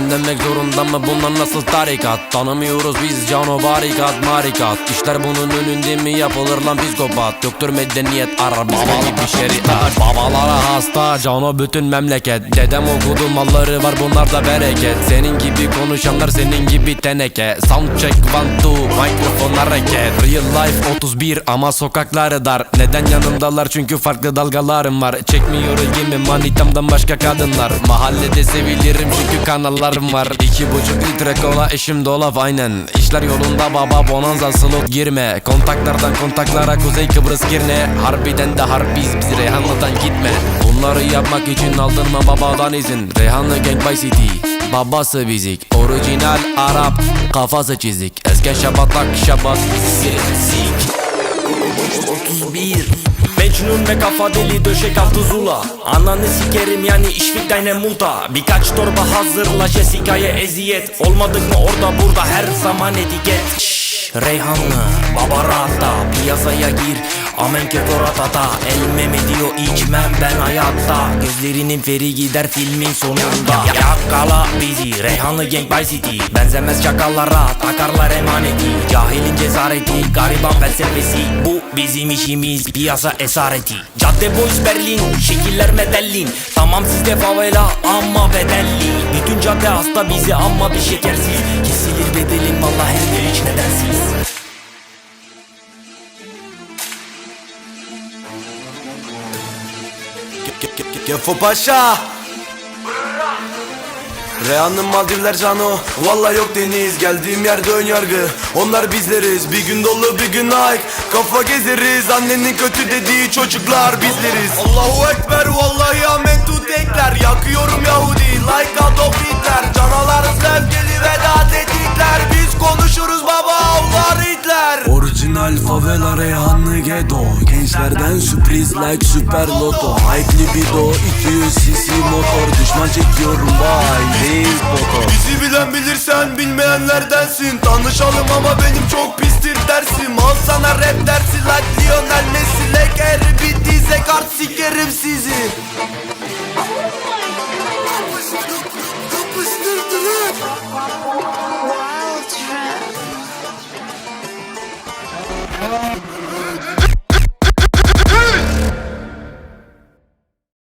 demek zorunda mı? Bunlar nasıl tarikat? Tanımıyoruz biz cano barikat marikat. İşler bunun önünde mi yapılır lan psikopat? Yoktur medeniyet arar biz gibi şeriat. Babalara hasta cano bütün memleket. Dedem okudu malları var bunlarda bereket. Senin gibi konuşanlar senin gibi teneke. Sound check one two mikrofon hareket. Real life 31 ama sokakları dar. Neden yanımdalar? Çünkü farklı dalgalarım var. Çekmiyor ilgimi manitamdan başka kadınlar. Mahallede sevilirim çünkü kanallarım var. İki buçuk litre kola eşim dolap aynen. İşler yolunda baba bonanza slot girme. Kontaklardan kontaklara kuzey Kıbrıs girne Harbiden de harbiz biz Reyhanlı'dan gitme. Bunları yapmak için aldın mı babadan izin. Reyhanlı Gang by City Babası bizik. Orijinal Arap Kafası çizik. Eski şabatlak şabat Sik 31 Mecnun ve kafa deli döşek altı zula. Ananı sikerim yani işfik dayne muta Birkaç torba hazırla Jessica'ya eziyet. Olmadık mı orada burada her zaman etiket? Şşş, Reyhanlı. Baba rahatta Piyasaya gir. Amen keforatata Elmeme diyor içmem ben hayatta. Gözlerinin feri gider filmin sonunda. Yakala bizi Reyhanlı Gang by City. Benzemez çakallara takarlar emaneti. Cahilin cesareti gariban felsefesi. Bu bizim işimiz piyasa esareti. Cadde boys Berlin şekiller medellin. Tamam sizde favela ama bedelli. Bütün cadde hasta bizi ama bir şekersiz nedensiz Kefo Paşa. Reyhan'ın Maldivler cano Valla yok deniz Geldiğim yerde ön yargı. Onlar bizleriz Bir gün dolu bir gün like Kafa gezeriz Annenin kötü dediği çocuklar bizleriz. Allahu Ekber Vallahi amen tut ekler Yakıyorum Yahudi Like Orijinal favela Reyhanlı Gedo. Gençlerden sürpriz like süper loto. Hype libido 200 cc motor. Düşman çekiyorum vay değil foto. Bizi bilen bilirsen bilmeyenlerdensin. Tanışalım ama benim çok pistir dersim. Al sana rap dersi like Lionel Messi. Like eğri bittiyse kart sikerim sizi